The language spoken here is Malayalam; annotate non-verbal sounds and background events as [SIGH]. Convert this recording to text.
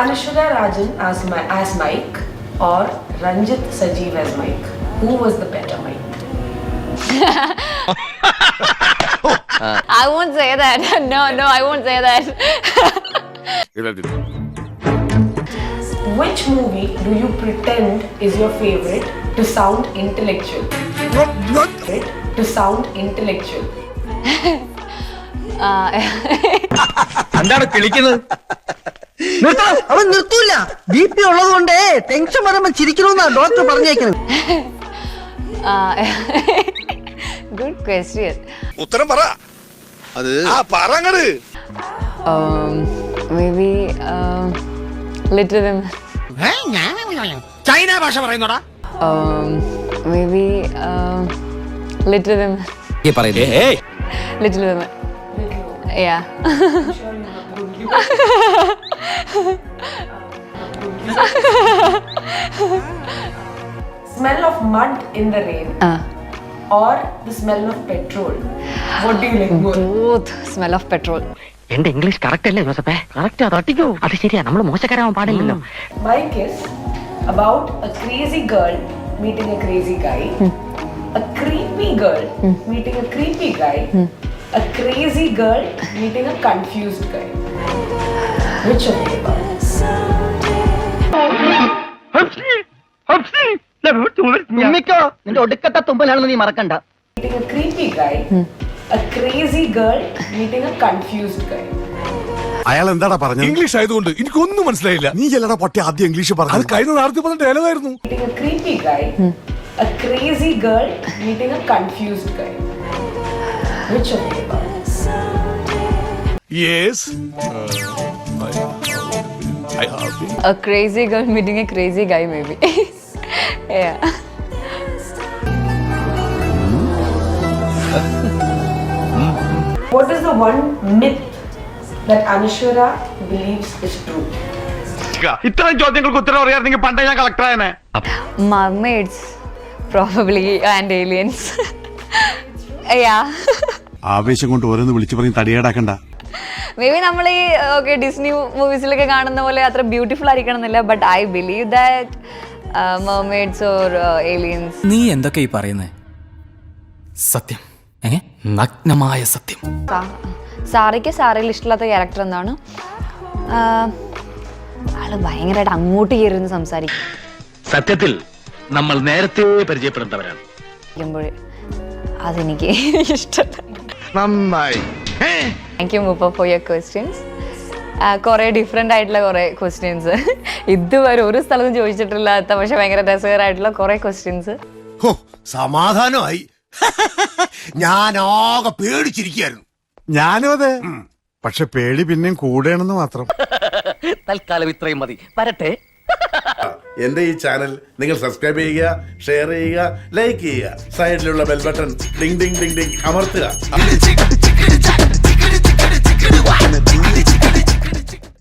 Rajan as, my, as Mike or Ranjit Sajeev as Mike? Who was the better Mike? [LAUGHS] I won't say that. [LAUGHS] No, no, I won't say that. [LAUGHS] Which movie do you pretend is your favorite to sound intellectual? To sound intellectual. Uh, എന്താണ് കിളിക്കുന്നത് അവൻ നിർത്തൂല. ബി പി ഉള്ളത് കൊണ്ടേ ടെൻഷൻ വരുമ്പോ ചിരിക്കണമെന്നാ ഡോക്ടർ പറഞ്ഞേക്കുന്നത് ഗുഡ് ക്വസ്റ്റ്യൻ ഉത്തരം പറ. അത് ആ പറങ്ങട്. Uh, Little Women. ചൈന ഭാഷ പറയുന്നോടാ. Um, maybe uh, Little Women. [LAUGHS] Smell of mud in the rain Uh, or the smell of petrol? What do you like more? both smell of petrol. എന്റെ ഇംഗ്ലീഷ് കറക്റ്റ് അല്ലേ ജോസഫേ കറക്റ്റ് തട്ടിക്കോ അത് ശരിയാ നമ്മൾ മോശക്കാരാവാൻ പാടില്ലല്ലോ My kiss about a crazy girl meeting a crazy guy, a creepy girl meeting a creepy guy, a crazy girl meeting a confused guy. Which of the നിന്റെ ഒടുക്കത്തെ തുമ്പലാണെന്ന് നീ മറക്കണ്ട Meeting a creepy guy, a crazy girl meeting a confused guy. അയാൾ എന്താടാ പറഞ്ഞത് ഇംഗ്ലീഷ് ആയതുകൊണ്ട് എനിക്കൊന്നും മനസ്സിലായില്ല നീ ചെല്ലടാ പൊട്ടി ആദ്യം ഇംഗ്ലീഷ് അത് പറഞ്ഞു കഴിഞ്ഞ നേരത്തെ പറഞ്ഞ ഡയലോഗായിരുന്നു Meeting a creepy guy, a crazy girl meeting a confused guy. Which of the above? I have been. A crazy girl meeting a crazy guy, maybe. yeah. What is the one myth that Anishwara believes is true? ഇത്തരം ചോദ്യങ്ങൾക്ക് ഉത്തരം അറിയാമെങ്കിൽ പണ്ടേ ഞാൻ കളക്ടർ ആയനെ Mermaids, probably, and aliens. yeah. ആവേശം കൊണ്ട് ഓരോന്ന് വിളിച്ചു പറഞ്ഞ് തടിയേടാക്കണ്ട. മേ ബി നമ്മൾ ഈ ഓക്കെ ഡിസ്നി മൂവീസിലൊക്കെ കാണുന്ന പോലെ അത്ര ബ്യൂട്ടിഫുൾ ആയിരിക്കണം എന്നില്ല but I believe that mermaids or aliens നീ എന്തൊക്കെ ഈ പറയുന്നേ? സത്യം. ഏ? നഗ്നമായ സത്യം. സാറിക്ക് സാറിൽ ഇഷ്ടമില്ലാത്ത ക്യാരക്ടർ എന്താണ്? ആൾ ഭയങ്കരമായിട്ട് അങ്ങോട്ട് കയറുന്ന സംസാരിക്കും. സത്യത്തിൽ നമ്മൾ നേരത്തെ പരിചയപ്പെടുന്നവരാണ്. അതെനിക്ക് ഇഷ്ടമല്ല നന്നായി. താങ്ക് യു മുപ്പ ഫോർ യർ ക്വസ്റ്റ്യൻസ് കുറേ ഡിഫറെന്റ് ആയിട്ടുള്ള കുറേ ക്വസ്റ്റ്യൻസ് ഇതുവരെ ഒരു സ്ഥലത്തും ചോദിച്ചിട്ടില്ലാത്ത പക്ഷെ ഭയങ്കര രസകരമായിട്ടുള്ള കുറേ ക്വസ്റ്റ്യൻസ് ഹോ സമാധാനമായി. ഞാൻ ആകെ പേടിച്ചിരിക്കുന്നു ഞാനും അതെ. പക്ഷെ പേടി പിന്നെയും കൂടെയാണെന്ന് മാത്രം. തൽക്കാലം ഇത്രയും മതി. വരട്ടെ. എന്റെ ഈ ചാനൽ നിങ്ങൾ സബ്സ്ക്രൈബ് ചെയ്യുക ഷെയർ ചെയ്യുക ലൈക്ക് ചെയ്യുക. സൈഡിലുള്ള bell button ding ding ding ding അമർത്തുക.